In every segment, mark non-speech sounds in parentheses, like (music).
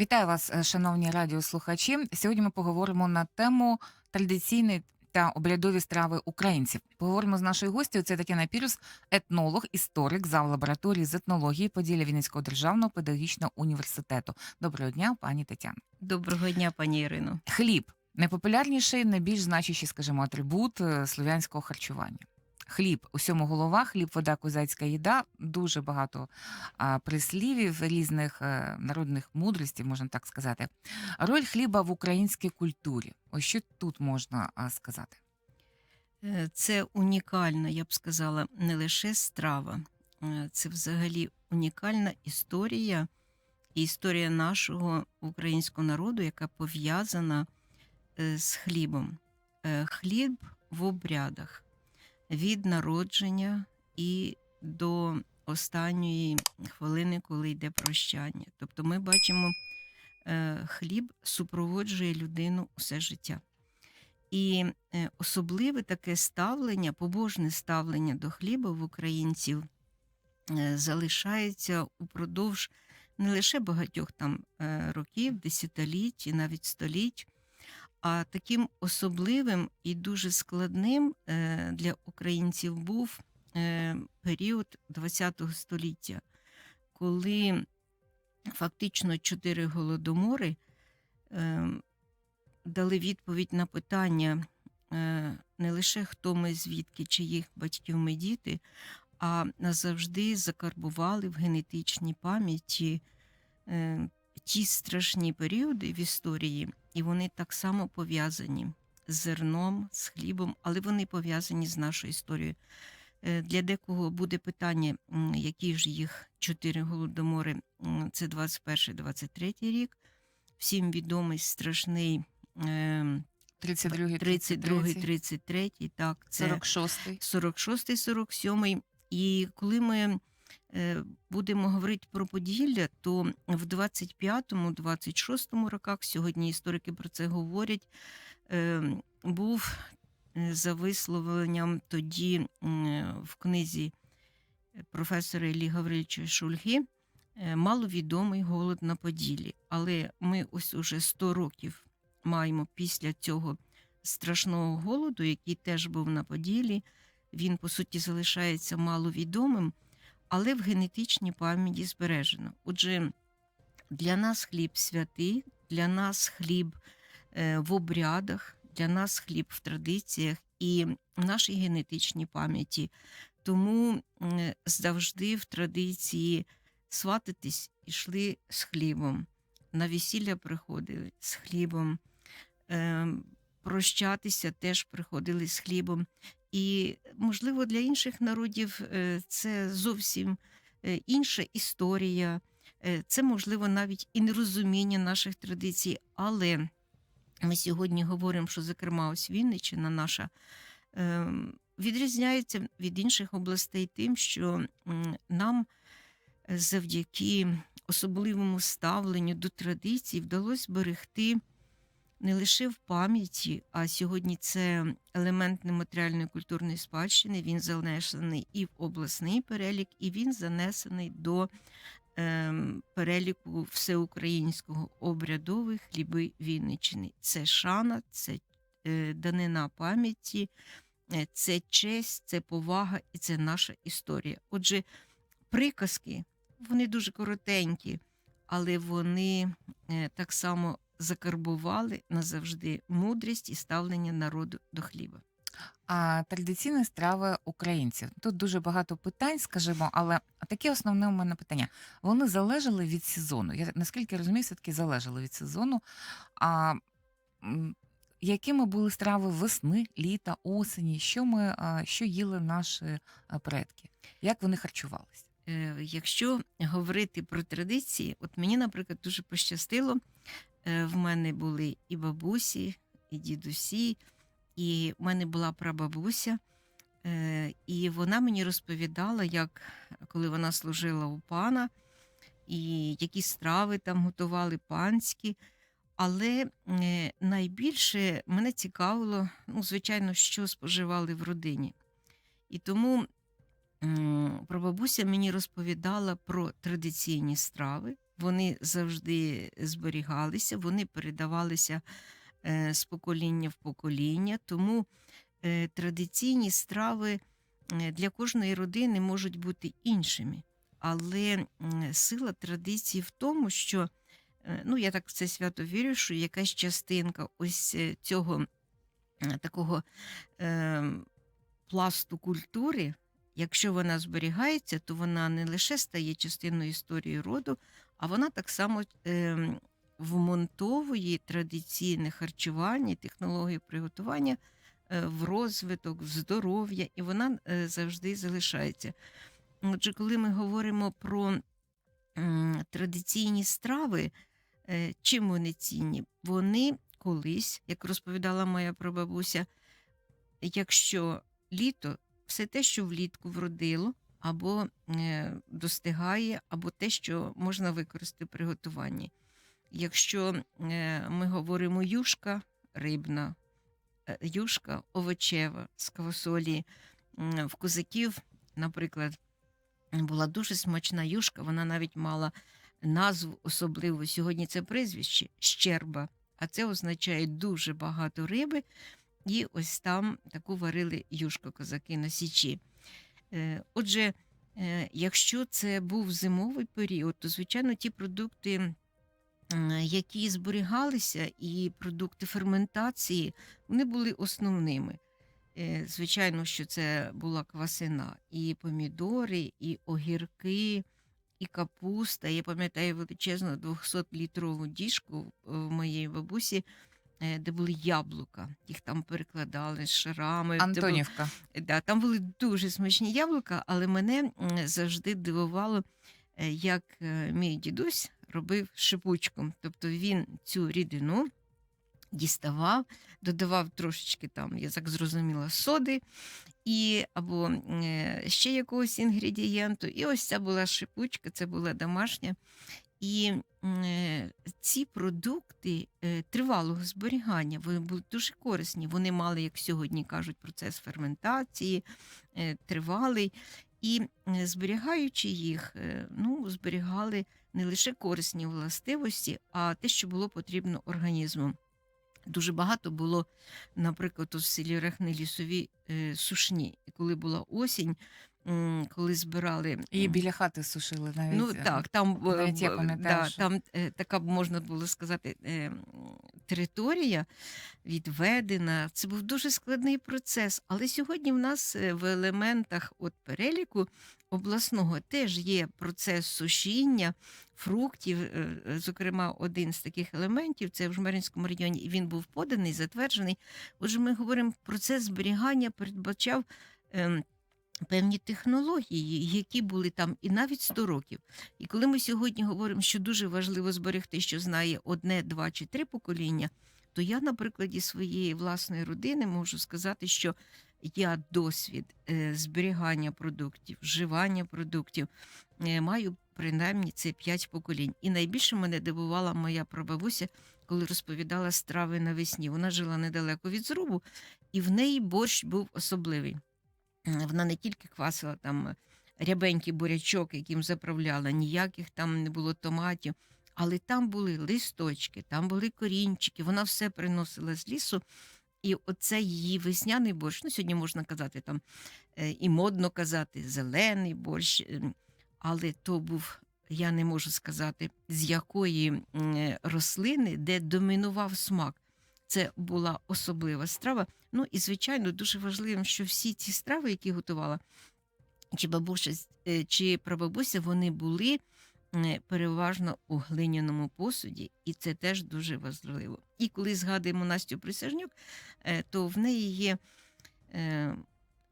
Вітаю вас, е, шановні радіослухачі. Сьогодні ми поговоримо на тему традиційні та обрядові страви українців. Поговоримо з нашою гостю. Це Тетяна Пірус, етнолог, історик зав лабораторії з етнології Поділля Вінницького державного педагогічного університету. Доброго дня, пані Тетяно. Доброго дня, пані Ірино. Хліб найпопулярніший, найбільш значущий, скажімо, атрибут е, слов'янського харчування. Хліб, усьому голова, хліб, вода, козацька їда. Дуже багато а, прислівів різних е, народних мудростей, можна так сказати. Роль хліба в українській культурі. Ось що тут можна а, сказати. Е, Це унікальна, я б сказала, не лише страва, е, це взагалі унікальна історія, і історія нашого українського народу, яка пов'язана з хлібом. Хліб в обрядах від народження і до останньої хвилини, коли йде прощання. Тобто ми бачимо, е, хліб супроводжує людину усе життя. І е, особливе таке ставлення, побожне ставлення до хліба в українців е, залишається упродовж не лише багатьох там років, десятиліть і навіть століть, а таким особливим і дуже складним е, для українців був е, період ХХ століття, коли фактично чотири голодомори е, дали відповідь на питання не лише хто ми, звідки, чиїх батьків ми діти, а назавжди закарбували в генетичній пам'яті ті страшні періоди в історії, і вони так само пов'язані з зерном, з хлібом, але вони пов'язані з нашою історією. Е, Для декого буде питання, які ж їх чотири голодомори, це 21-23 рік. Всім відомий страшний е, 32 32 33 так, це 46 46 47 І коли ми будемо говорити про Поділля, то в 25-26 роках, сьогодні історики про це говорять, е, був е, за висловленням тоді в книзі професора Іллі Гавриловича Шульги е, маловідомий голод на Поділлі. Але ми ось уже 100 років маємо після цього страшного голоду, який теж був на Поділлі. Він, по суті, залишається маловідомим, але в генетичній пам'яті збережено. Отже, для нас хліб святий, для нас хліб е, в обрядах, для нас хліб в традиціях і в нашій генетичній пам'яті. Тому завжди в традиції свататись йшли з хлібом, на весілля приходили з хлібом, е, прощатися теж приходили з хлібом. І, можливо, для інших народів е, це зовсім е, інша історія, е, це, можливо, навіть і нерозуміння наших традицій. Але ми сьогодні говоримо, що, зокрема, ось Вінниччина наша е, відрізняється від інших областей тим, що нам завдяки особливому ставленню до традицій вдалося зберегти не лише в пам'яті, а сьогодні це елемент нематеріальної культурної спадщини. Він занесений і в обласний перелік, і він занесений до ем, переліку всеукраїнського обрядових хліби Вінниччини. Це шана, це е, данина пам'яті, е, це честь, це повага і це наша історія. Отже, приказки вони дуже коротенькі, але вони е, так само закарбували назавжди мудрість і ставлення народу до хліба. А традиційні страви українців. Тут дуже багато питань, скажімо, але таке основне у мене питання. Вони залежали від сезону. Я наскільки розумію, все-таки залежали від сезону. А м, якими були страви весни, літа, осені? Що ми а, що їли наші а, предки? Як вони харчувалися? Е, Якщо говорити про традиції, от мені, наприклад, дуже пощастило. Е, В мене були і бабусі, і дідусі, і в мене була прабабуся. Е, І вона мені розповідала, як коли вона служила у пана, і які страви там готували панські. Але е, найбільше мене цікавило, ну, звичайно, що споживали в родині. І тому прабабуся мені розповідала про традиційні страви, вони завжди зберігалися, вони передавалися е, з покоління в покоління. Тому е, традиційні страви е, для кожної родини можуть бути іншими. Але сила традиції в тому, що ну, я так в це свято вірю, що якась частинка ось цього такого е, пласту культури, якщо вона зберігається, то вона не лише стає частиною історії роду, а вона так само е, вмонтовує традиційне харчування, технології приготування е, в розвиток, в здоров'я, і вона е, завжди залишається. Отже, коли ми говоримо про м, традиційні страви, е, чим вони цінні? Вони колись, як розповідала моя прабабуся, якщо літо, все те, що влітку вродило, або е, достигає, або те, що можна використати при готуванні. Якщо е, ми говоримо юшка рибна, е, юшка овочева з квасолі, в козаків, наприклад, була дуже смачна юшка, вона навіть мала назву особливу. Сьогодні це прізвище щерба, а це означає дуже багато риби. І ось там таку варили юшку козаки на січі. Е, Отже, е, якщо це був зимовий період, то звичайно ті продукти, які зберігалися, і продукти ферментації, вони були основними. Е, Звичайно, що це була квасина, і помідори, і огірки, і капуста. Я пам'ятаю величезну 200-літрову діжку в моєї бабусі, де були яблука. Їх там перекладали з шарами. Антонівка. Да, там були дуже смачні яблука, але мене завжди дивувало, е, як е, мій дідусь робив шипучку. Тобто він цю рідину діставав, додавав трошечки там, я так зрозуміла, соди і або е, ще якогось інгредієнту. І ось ця була шипучка, це була домашня. І е, ці продукти е, тривалого зберігання вони були дуже корисні. Вони мали, як сьогодні кажуть, процес ферментації е, тривалий. І зберігаючи їх, ну, зберігали не лише корисні властивості, а те, що було потрібно організму. Дуже багато було, наприклад, у селі Рехни лісові сушні. І коли була осінь, м, коли збирали І біля хати сушили навіть. Ну е, так, там, е, навіть я пам'ятаю, да, що- там е, така можна було сказати е, територія відведена. Це був дуже складний процес. Але сьогодні в нас е, в елементах от переліку обласного теж є процес сушіння фруктів. е, е, Зокрема, один з таких елементів це в Жмеринському районі, і він був поданий, затверджений. Отже, ми говоримо, процес зберігання передбачав. ем, Певні технології, які були там і навіть 100 років. І коли ми сьогодні говоримо, що дуже важливо зберегти, що знає одне, два чи три покоління, то я на прикладі своєї власної родини можу сказати, що я досвід е, зберігання продуктів, вживання продуктів е, маю принаймні це п'ять поколінь. І найбільше мене дивувала моя прабабуся, коли розповідала страви навесні. Вона жила недалеко від зрубу, і в неї борщ був особливий. Вона не тільки квасила там рябенький бурячок, яким заправляла, ніяких там не було томатів, але там були листочки, там були корінчики, вона все приносила з лісу. І оце її весняний борщ, ну сьогодні можна казати там е, і модно казати зелений борщ, ем, але то був, я не можу сказати, з якої е, рослини, де домінував смак. Це була особлива страва. Ну і звичайно, дуже важливим, що всі ці страви, які готувала чи бабуся, е, чи прабабуся, вони були е, переважно у глиняному посуді, і це теж дуже важливо. І коли згадуємо Настю Присяжнюк, е, то в неї є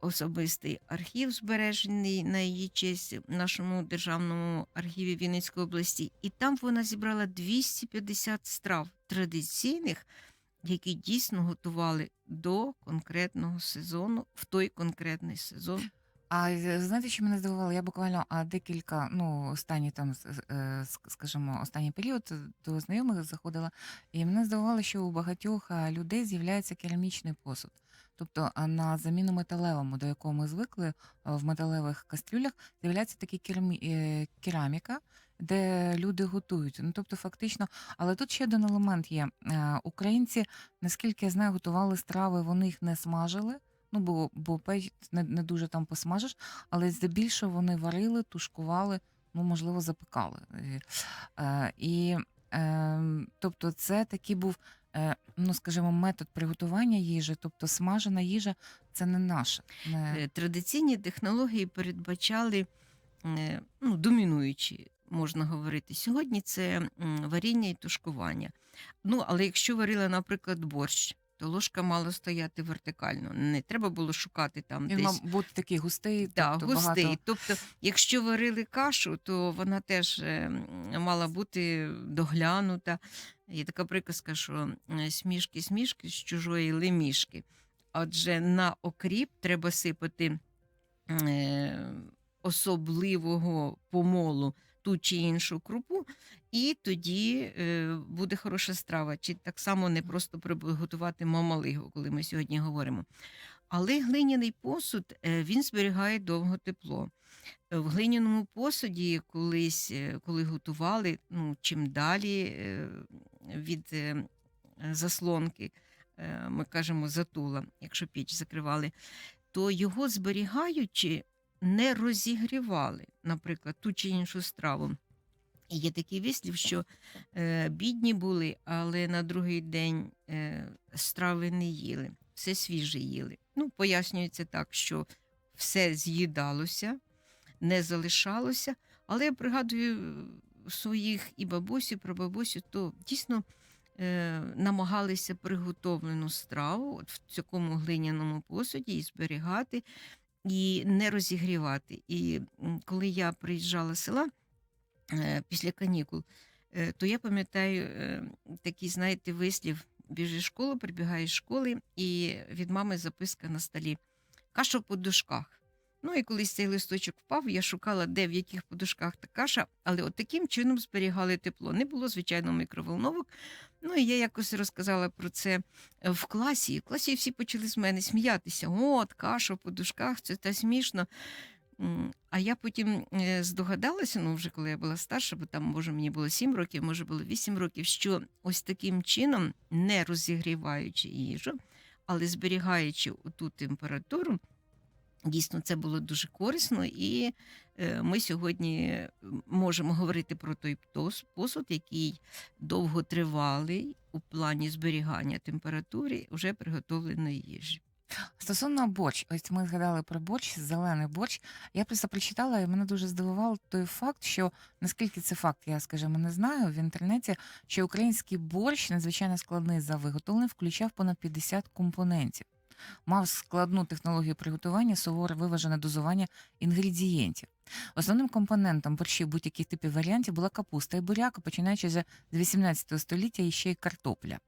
особистий архів, збережений на її честь в нашому державному архіві Вінницької області, і там вона зібрала 250 страв традиційних, які дійсно готували до конкретного сезону, в той конкретний сезон. А е, знаєте, що мене здивувало? Я буквально а, декілька, ну, останні там, е, скажімо, останній період е, до знайомих заходила, і мене здивувало, що у багатьох людей з'являється керамічний посуд. Тобто на заміну металевому, до якого ми звикли в металевих кастрюлях, з'являється е, кераміка, де люди готують. Ну, тобто, фактично, але тут ще один елемент є. Е, Українці, наскільки я знаю, готували страви, вони їх не смажили. Ну, бо, бо печ не, не дуже там посмажиш, але здебільшого вони варили, тушкували, ну, можливо, запекали. Е, е, І, е, тобто, це такий був, е, ну, скажімо, метод приготування їжі, тобто смажена їжа це не наше. Не... Традиційні технології передбачали ну, домінуючі, можна говорити. Сьогодні це варіння і тушкування. Ну, але якщо варила, наприклад, борщ, то ложка мала стояти вертикально. Не треба було шукати там Він десь. мав бути такий густий, Да, тобто густий. багато Тобто, якщо варили кашу, то вона теж е, мала бути доглянута. Є така приказка, що е, смішки смішки з чужої лемішки. Отже, на окріп треба сипати е, особливого помолу ту чи іншу крупу, і тоді е, буде хороша страва. Чи так само не просто приготувати мамалигу, коли ми сьогодні говоримо. Але глиняний посуд е, він зберігає довго тепло. Е, В глиняному посуді колись, коли готували, ну, чим далі від заслонки, ми кажемо затула, якщо піч закривали, то його зберігаючи, не розігрівали, наприклад, ту чи іншу страву. І є такий вислів, що е, бідні були, але на другий день е, страви не їли, все свіже їли. Ну, пояснюється так, що все з'їдалося, не залишалося. Але я пригадую е, своїх і бабусю, прабабусю, то дійсно е, намагалися приготовлену страву от в цьому глиняному посуді і зберігати, і не розігрівати. І коли я приїжджала з села е, після канікул, е, то я пам'ятаю е, такий, знаєте, вислів. Біжиш в школу, прибігаєш з школи, і від мами записка на столі. Каша по подушках. Ну і колись цей листочок впав, я шукала, де в яких подушках та каша, але от таким чином зберігали тепло. Не було, звичайно, мікроволновок. Ну і я якось розказала про це е, в класі. І в класі всі почали з мене сміятися. От, каша в подушках, це та смішно. А я потім е, здогадалася, ну вже коли я була старша, бо там, може, мені було 7 років, може було 8 років, що ось таким чином, не розігріваючи їжу, але зберігаючи ту температуру, дійсно це було дуже корисно, і е, ми сьогодні можемо говорити про той посуд, який довготривалий у плані зберігання температури вже приготовленої їжі. Стосовно борщ, ось ми згадали про борщ, зелений борщ. Я просто прочитала, і мене дуже здивував той факт, що наскільки це факт, я скажімо, не знаю в інтернеті, що український борщ надзвичайно складний за виготовлення, включав понад 50 компонентів. Мав складну технологію приготування, суворе виважене дозування інгредієнтів. Основним компонентом борщів будь-яких типів варіантів була капуста і буряк, а починаючи з 18 століття і ще й картопля.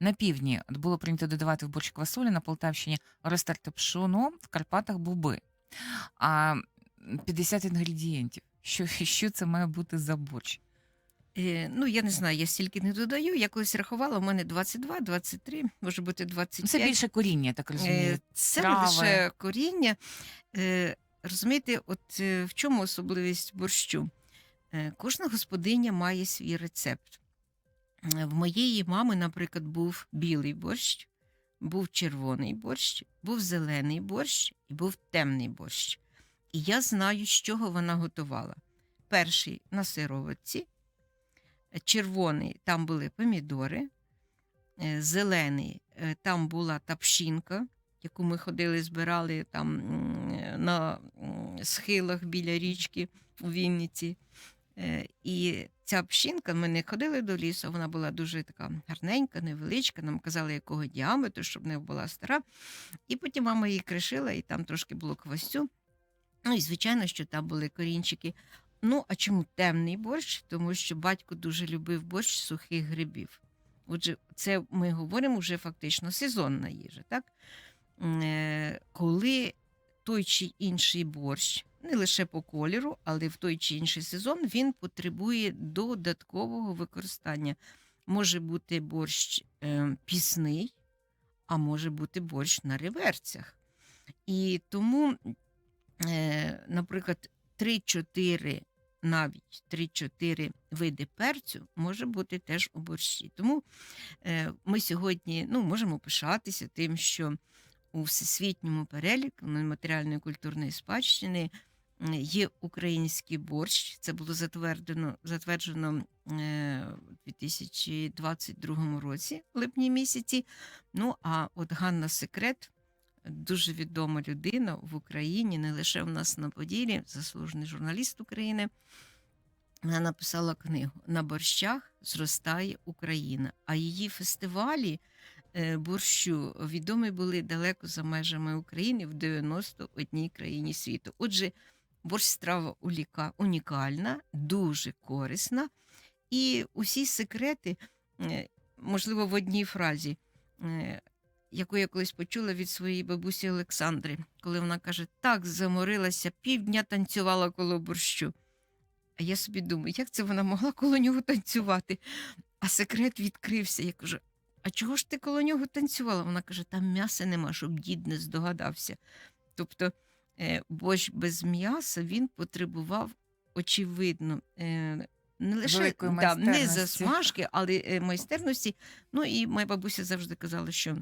На півдні було прийнято додавати в борщ квасолі, на Полтавщині розтерте пшоно, в Карпатах буби. А 50 інгредієнтів. Що, що це має бути за борщ? Е, ну, я не знаю, я стільки не додаю. Я колись рахувала, у мене 22, 23, може бути Ну, 25. Це більше коріння, так розумію. Е, Це не трави. лише коріння. Е, Розумієте, от в чому особливість борщу? Кожна господиня має свій рецепт. В моєї мами, наприклад, був білий борщ, був червоний борщ, був зелений борщ і був темний борщ. І я знаю, з чого вона готувала. Перший на сироватці, червоний там були помідори, е, зелений е, там була тапшинка, яку ми ходили, збирали там на схилах біля річки у Вінниці. Е, І ця пшінка, ми не ходили до лісу, вона була дуже така гарненька, невеличка. Нам казали, якого діаметру, щоб не була стара. І потім мама її кришила, і там трошки було квасцю. Ну і звичайно, що там були корінчики. Ну, а чому темний борщ? Тому що батько дуже любив борщ сухих грибів. Отже, це ми говоримо вже фактично сезонна їжа, так? Е, Коли той чи інший борщ, не лише по кольору, але в той чи інший сезон він потребує додаткового використання. Може бути борщ е, пісний, а може бути борщ на реверсях. І тому, е, наприклад, 3-4 навіть 3-4 види перцю може бути теж у борщі. Тому е, ми сьогодні ну, можемо пишатися тим, що у всесвітньому переліку нематеріальної культурної спадщини є український борщ. Це було затверджено, затверджено у 2022 році, липні місяці. Ну а от Ганна Секрет. Дуже відома людина в Україні, не лише в нас на Поділі, заслужений журналіст України. Вона написала книгу На борщах зростає Україна. А її фестивалі е, борщу відомі були далеко за межами України в 91 країні світу. Отже, борщ страва унікальна, дуже корисна. І усі секрети, е, можливо, в одній фразі, е, яку я колись почула від своєї бабусі Олександри, коли вона каже: так заморилася, півдня танцювала коло борщу. А я собі думаю, як це вона могла коло нього танцювати? А секрет відкрився. Я кажу: а чого ж ти коло нього танцювала? Вона каже: там м'яса нема, щоб дід не здогадався. Тобто е, борщ без м'яса він потребував, очевидно, е, не лише да, не засмажки, але е, майстерності. Ну і моя бабуся завжди казала, що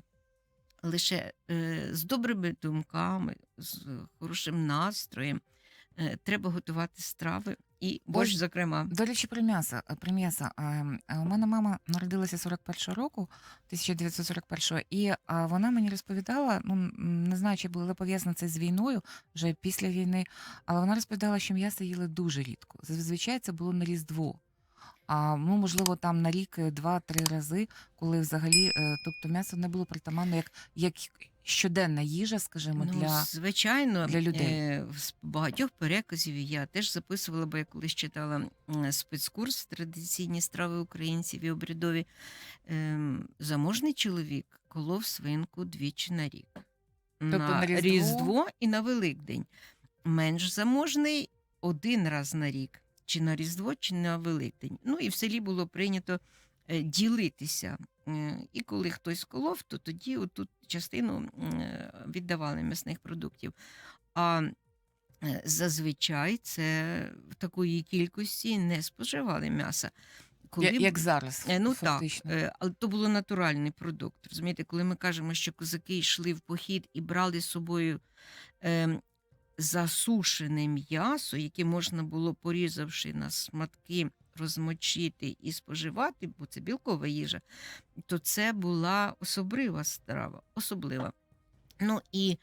лише е, з добрими думками, з хорошим настроєм е, треба готувати страви і борщ, зокрема. До речі, про м'ясо. е, Про м'ясо. У мене мама народилася 41 року, 1941, і вона мені розповідала, ну не знаю, чи було пов'язано це з війною, вже після війни, але вона розповідала, що м'ясо їли дуже рідко. Зазвичай це було на Різдво. А ну, можливо, там на рік е, два-три рази, коли взагалі, е, тобто м'ясо не було притаманно як, як щоденна їжа, скажімо, Ну, для, звичайно, для людей. е, з багатьох переказів я теж записувала, бо я колись читала спецкурс традиційні страви українців і обрядові. Ем, заможний чоловік колов свинку двічі на рік. Тобто на на Різдво? Різдво і на Великдень. Менш заможний один раз на рік, чи на Різдво, чи на Великдень. Ну і в селі було прийнято е, ділитися. Е, І коли хтось колов, то тоді отут частину е, віддавали м'ясних продуктів. А зазвичай це в такої кількості не споживали м'яса. Б- як зараз, Ну фактично. так, але то було натуральний продукт. Розумієте, коли ми кажемо, що козаки йшли в похід і брали з собою е, засушене м'ясо, яке можна було, порізавши на сматки, розмочити і споживати, бо це білкова їжа, то це була особлива страва. Особлива. Ну і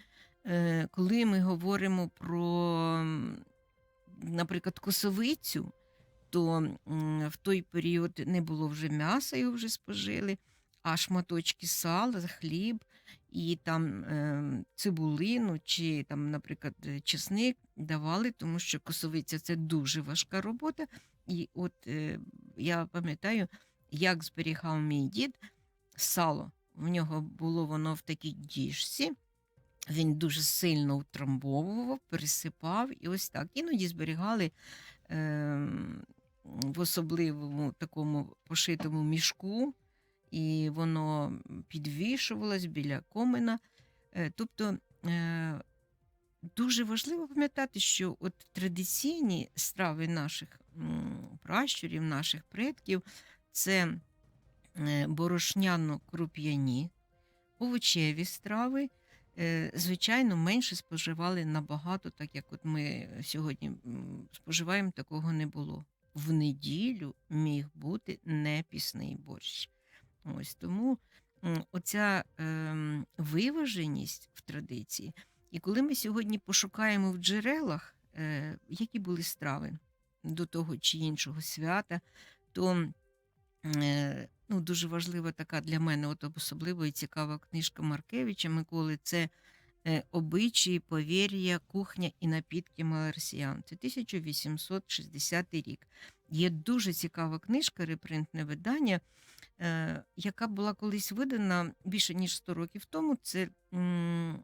е, коли ми говоримо про, наприклад, косовицю, то в той період не було вже м'яса, його вже спожили, а шматочки сала, хліб і там е, цибулину чи, там, наприклад, е, чесник давали, тому що косовиця це дуже важка робота. І от е, я пам'ятаю, як зберігав мій дід сало. В нього було воно в такій діжці. Він дуже сильно утрамбовував, пересипав і ось так. Іноді зберігали е, в особливому такому пошитому мішку, і воно підвішувалось біля комина. Е, тобто е, дуже важливо пам'ятати, що от традиційні страви наших пращурів, наших предків це е, борошняно-круп'яні, овочеві страви. Звичайно, менше споживали набагато, так як от ми сьогодні споживаємо, такого не було. В неділю міг бути непісний борщ. Ось тому оця е, виваженість в традиції. І коли ми сьогодні пошукаємо в джерелах, е, які були страви до того чи іншого свята, то е, ну, дуже важлива така для мене, от особливо і цікава книжка Маркевича Миколи. Це обичаї, повір'я, кухня і напітки Малерсіян Це 1860 рік. Є дуже цікава книжка, репринтне видання, е, яка була колись видана більше ніж 100 років тому. Це м,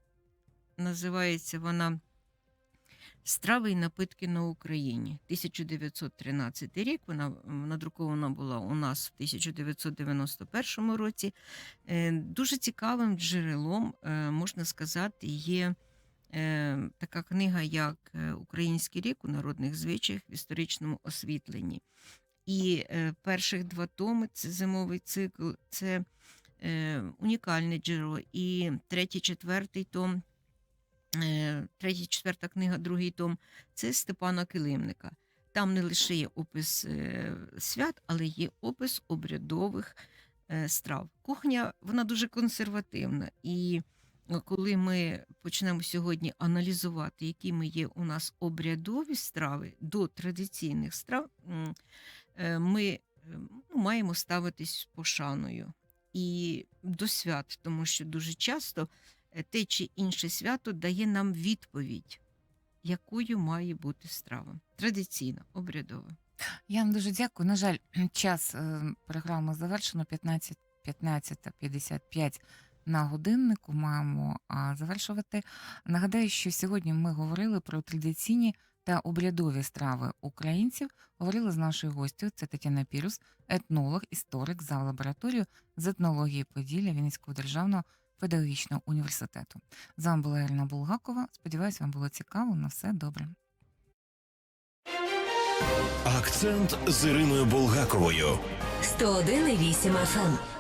називається вона Страви і напитки на Україні. 1913 рік. Вона надрукована була у нас в 1991 році. Е, Дуже цікавим джерелом, е, можна сказати, є е, така книга, як Український рік у народних звичаях в історичному освітленні. І перших два томи це зимовий цикл, це унікальне джерело. І третій, четвертий том, третя, четверта книга, другий том це Степана Килимника. Там не лише є опис е, свят, але є опис обрядових е, страв. Кухня вона дуже консервативна. І е, коли ми почнемо сьогодні аналізувати, якими є у нас обрядові страви до традиційних страв, е, ми е, ну, маємо ставитись пошаною і до свят, тому що дуже часто е, те чи інше свято дає нам відповідь, якою має бути страва. Традиційна, обрядова. Я вам дуже дякую. На жаль, (clears throat) час е, програми завершено 15 15.55 на годиннику маємо завершувати. Нагадаю, що сьогодні ми говорили про традиційні та обрядові страви українців. Говорили з нашою гостю. Це Тетяна Пірус, етнолог, історик за лабораторію з етнології Поділля Вінницького державного педагогічного університету. З вами була Ірина Булгакова. Сподіваюсь, вам було цікаво. На все добре. Акцент з Іриною Булгаковою. 101,8 FM.